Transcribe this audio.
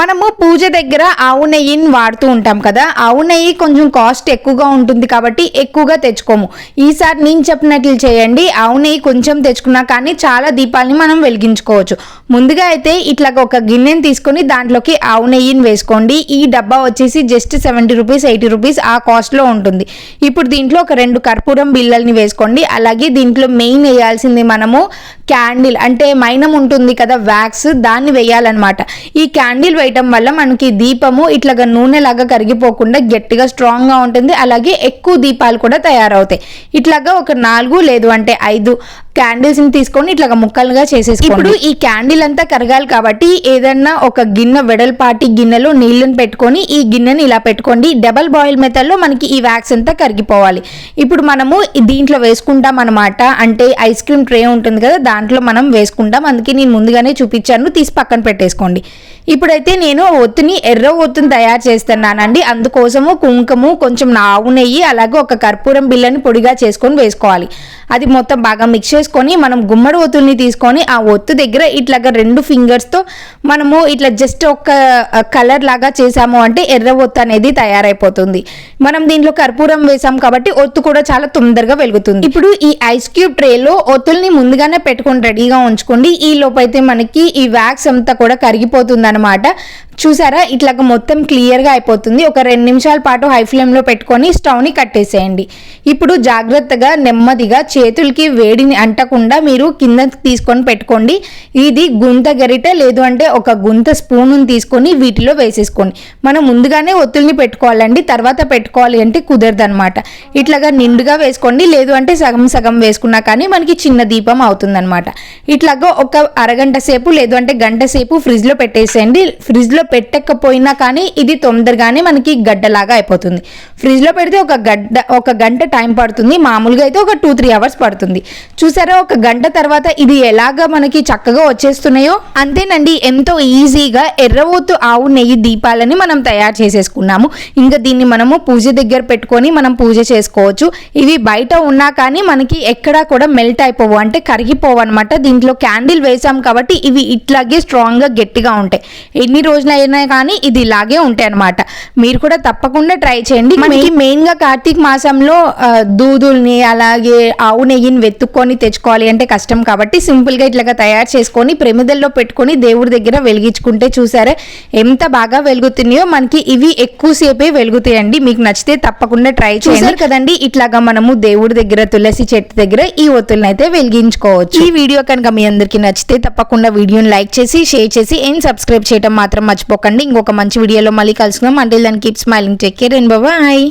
మనము పూజ దగ్గర ఆవు నెయ్యిని వాడుతూ ఉంటాం కదా ఆవు నెయ్యి కొంచెం కాస్ట్ ఎక్కువగా ఉంటుంది కాబట్టి ఎక్కువగా తెచ్చుకోము. ఈసారి నేను చెప్పినట్లు చేయండి ఆవు నెయ్యి కొంచెం తెచ్చుకున్నా కానీ చాలా దీపాలని మనం వెలిగించుకోవచ్చు. ముందుగా అయితే ఇట్లా ఒక గిన్నెని తీసుకొని దాంట్లోకి ఆవు నెయ్యిని వేసుకోండి. ఈ డబ్బా వచ్చేసి just seventy rupees eighty rupees ఆ కాస్ట్లో ఉంటుంది. ఇప్పుడు దీంట్లో ఒక రెండు కర్పూరం బిళ్ళల్ని వేసుకోండి. అలాగే దీంట్లో మెయిన్ వేయాల్సింది మనము క్యాండిల్ అంటే మైనం ఉంటుంది కదా వ్యాక్స్ దాన్ని వేయాలన్నమాట. ఈ క్యాండిల్ వేయటం వల్ల మనకి దీపము ఇట్లాగా నూనెలాగా కరిగిపోకుండా గట్టిగా స్ట్రాంగ్గా ఉంటుంది. అలాగే ఎక్కువ దీపాలు కూడా తయారవుతాయి. ఇట్లాగా ఒక నాలుగు లేదు అంటే ఐదు క్యాండిల్స్ని తీసుకొని ఇట్లా ముక్కలుగా చేసేసి ఇప్పుడు ఈ క్యాండిల్ అంతా కరగాలి కాబట్టి ఏదన్నా ఒక గిన్నె వెడల్పాటి గిన్నెలో నీళ్ళని పెట్టుకొని ఈ గిన్నెని ఇలా పెట్టుకోండి. డబల్ బాయిల్ మెథడ్లో మనకి ఈ వ్యాక్స్ అంతా కరిగిపోవాలి. ఇప్పుడు మనము దీంట్లో వేసుకుంటాం అనమాట అంటే ఐస్ క్రీమ్ ట్రే ఉంటుంది కదా దాంట్లో మనం వేసుకుంటాం. అందుకే నేను ముందుగానే చూపించాను. తీసి పక్కన పెట్టేసుకోండి. ఇప్పుడైతే నేను ఒత్తుని ఎర్ర ఒత్తుని తయారు చేస్తున్నానండి. అందుకోసము కుంకుమ కొంచెం ఆవు నెయ్యి అలాగే ఒక కర్పూరం బిల్లని పొడిగా చేసుకొని వేసుకోవాలి. అది మొత్తం బాగా మిక్స్ చేసుకొని మనం గుమ్మడి ఒత్తుల్ని తీసుకొని ఆ ఒత్తు దగ్గర ఇట్లాగా రెండు ఫింగర్స్తో మనము ఇట్లా జస్ట్ ఒక కలర్ లాగా చేసాము అంటే ఎర్ర ఒత్తు అనేది తయారైపోతుంది. మనం దీంట్లో కర్పూరం వేసాం కాబట్టి ఒత్తు కూడా చాలా తొందరగా వెలుగుతుంది. ఇప్పుడు ఈ ఐస్ క్యూబ్ ట్రేలో ఒత్తుల్ని ముందుగానే పెట్టుకొని రెడీగా ఉంచుకోండి. ఈ లోపైతే మనకి ఈ వ్యాక్స్ అంతా కూడా కరిగిపోతుంది అనమాట చూసారా? ఇట్లాగ మొత్తం క్లియర్గా అయిపోతుంది. ఒక రెండు నిమిషాల పాటు హై ఫ్లేమ్లో పెట్టుకొని స్టవ్ని కట్టేసేయండి ఇప్పుడు జాగ్రత్తగా నెమ్మదిగా చేతులకి వేడిని అంటకుండా మీరు కింద తీసుకొని పెట్టుకోండి. ఇది గుంత గరిట లేదు అంటే ఒక గుంత స్పూన్ తీసుకొని వీటిలో వేసేసుకోండి. మనం ముందుగానే ఒత్తుల్ని పెట్టుకోవాలండి. తర్వాత పెట్టుకోవాలి అంటే కుదరదు అనమాట ఇట్లాగా నిండుగా వేసుకోండి. లేదు అంటే సగం సగం వేసుకున్నా కానీ మనకి చిన్న దీపం అవుతుందన్నమాట. ఇట్లాగా ఒక అరగంట సేపు లేదు అంటే గంట సేపు ఫ్రిడ్జ్లో పెట్టేసేయండి. ఫ్రిడ్జ్లో పెట్టకపోయినా కానీ ఇది తొందరగానే మనకి గడ్డలాగా అయిపోతుంది. ఫ్రిడ్జ్లో పెడితే ఒక గడ్డ ఒక గంట టైం పడుతుంది. మామూలుగా అయితే ఒక టూ త్రీ అవర్స్ పడుతుంది. చూసారా ఒక గంట తర్వాత ఇది ఎలాగా మనకి చక్కగా వచ్చేస్తున్నాయో? అంతేనండి ఎంతో ఈజీగా ఎర్రవోతు ఆవు నెయ్యి దీపాలని మనం తయారు చేసేసుకున్నాము. ఇంకా దీన్ని మనము పూజ దగ్గర పెట్టుకొని మనం పూజ చేసుకోవచ్చు. ఇవి బయట ఉన్నా కానీ మనకి ఎక్కడా కూడా మెల్ట్ అయిపోవు. అంటే కరిగిపోవు అనమాట దీంట్లో క్యాండిల్ వేసాం కాబట్టి ఇవి ఇట్లాగే స్ట్రాంగ్గా గట్టిగా ఉంటాయి. ఎన్ని రోజులైనా కానీ ఇది ఇలాగే ఉంటాయి అనమాట మీరు కూడా తప్పకుండా ట్రై చేయండి. మనకి మెయిన్గా కార్తీక మాసంలో దూదుల్ని అలాగే ఆవు నెయ్యిని వెతుక్కొని తెచ్చుకోవాలి అంటే కష్టం కాబట్టి సింపుల్గా ఇట్లాగా తయారు చేసుకొని ప్రమిదల్లో పెట్టుకొని దేవుడి దగ్గర వెలిగించుకుంటే చూసారా ఎంత బాగా వెలుగుతున్నాయో. మనకి ఇవి ఎక్కువసేపే వెలుగుతాయండి. మీకు నచ్చితే తప్పకుండా ట్రై చేశారు కదండి ఇట్లాగా మనము దేవుడి దగ్గర తులసి చెట్టు దగ్గర ఈ ఒత్తులను అయితే వెలిగించుకోవచ్చు. ఈ వీడియో కనుక మీ అందరికీ నచ్చితే తప్పకుండా వీడియోని లైక్ చేసి షేర్ చేసి ఏం సబ్స్క్రైబ్ చేయడం మాత్రం మర్చిపోకండి. ఇంకొక మంచి వీడియోలో మళ్ళీ కలుసుకుందాం. అంటే దాన్ని keep smiling take care and bye